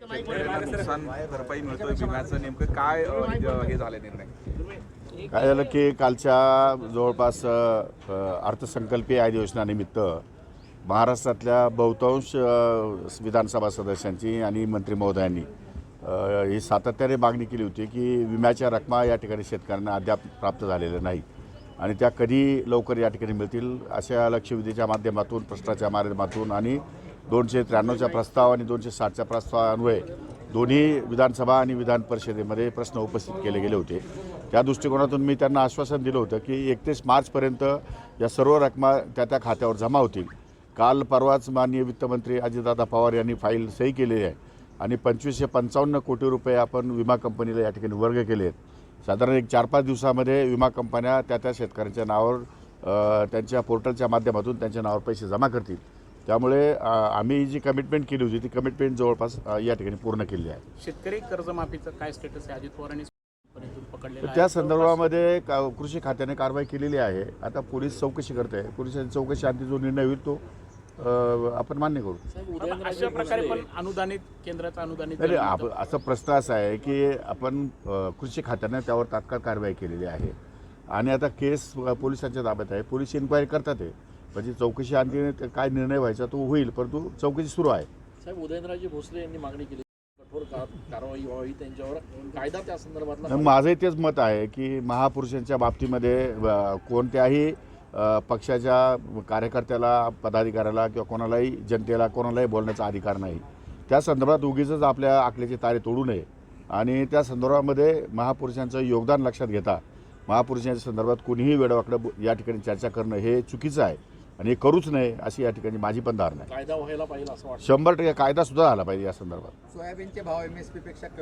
नुकसान भरपाई मिळतोय विम्याचं नेमकं काय हे झालं निर्णय? काय झालं की कालच्या जवळपास अर्थसंकल्पीय अधिवेशनानिमित्त महाराष्ट्रातल्या बहुतांश विधानसभा सदस्यांची आणि मंत्री महोदयांनी ही सातत्याने मागणी केली होती की विम्याच्या रकमा या ठिकाणी शेतकऱ्यांना अद्याप प्राप्त झालेल्या नाही आणि त्या कधी लवकर या ठिकाणी मिळतील अशा लक्षवेधीच्या माध्यमातून प्रश्नाच्या माध्यमातून आणि दोनशे त्र्याण्णवच्या प्रस्ताव आणि दोनशे साठच्या प्रस्तावान्वये दोन्ही विधानसभा आणि विधान परिषदेमध्ये प्रश्न उपस्थित केले गेले होते. त्या दृष्टिकोनातून मी त्यांना आश्वासन दिलं होतं की एकतीस मार्चपर्यंत या सर्व रकमा त्या त्या खात्यावर जमा होतील. काल परवाच माननीय वित्तमंत्री अजितदादा पवार यांनी फाईल सही केलेली आहे आणि पंचवीसशे पंचावन्न कोटी रुपये आपण विमा कंपनीला या ठिकाणी वर्ग केले आहेत. साधारण एक चार पाच दिवसामध्ये विमा कंपन्या त्या त्या शेतकऱ्यांच्या नावावर त्यांच्या पोर्टलच्या माध्यमातून त्यांच्या नावावर पैसे जमा करतील. त्यामुळे आम्ही जी कमिटमेंट केली होती ती कमिटमेंट जवळपास या ठिकाणी पूर्ण केली आहे. शेतकरी कर्जमाफीचं काय स्टेटस आहे? अजित पवारांनी पर्यंत पकडलेलं तर आहे. त्या संदर्भामध्ये का कृषी खात्याने कारवाई केलेली आहे. आता पोलीस चौकशी करते पोलिसांची चौकशी अंती जो निर्णय होईल तो आपण मान्य करू. आता अशा प्रकारे पण अनुदानित केंद्राचं अनुदानित असा प्रश्न असा आहे की आपण कृषी खात्याने त्यावर तात्काळ कारवाई केलेली आहे. आणि आता केस पोलिसांच्या ताब्यात आहे. पोलीस इन्क्वायरी करतात आहे. म्हणजे चौकशी आणखी काय निर्णय व्हायचा तो होईल परंतु चौकशी सुरू आहे. साहेब उदयनराजे भोसले यांनी मागणी केली. कठोर कारवाई व्हावी त्यांच्यावर कायदा त्या संदर्भातला तर माझंही तेच मत आहे की महापुरुषांच्या बाबतीमध्ये कोणत्याही पक्षाच्या कार्यकर्त्याला पदाधिकाऱ्याला किंवा कोणालाही जनतेला कोणालाही बोलण्याचा अधिकार नाही. त्या संदर्भात उगीच आपल्या आखल्याचे तारे तोडू नये. आणि त्या संदर्भामध्ये महापुरुषांचं योगदान लक्षात घेता महापुरुषांच्या संदर्भात कोणीही वेळवाकडं या ठिकाणी चर्चा करणं हे चुकीचं आहे. आणि हे करूच नये अशी या ठिकाणी माझी पण धारणा आहे. कायदा व्हायला पाहिजे असं वाटतं. शंभर टक्के कायदा सुद्धा झाला पाहिजे या संदर्भात. सोयाबीनचे भाव एम एस पी पेक्षा कमी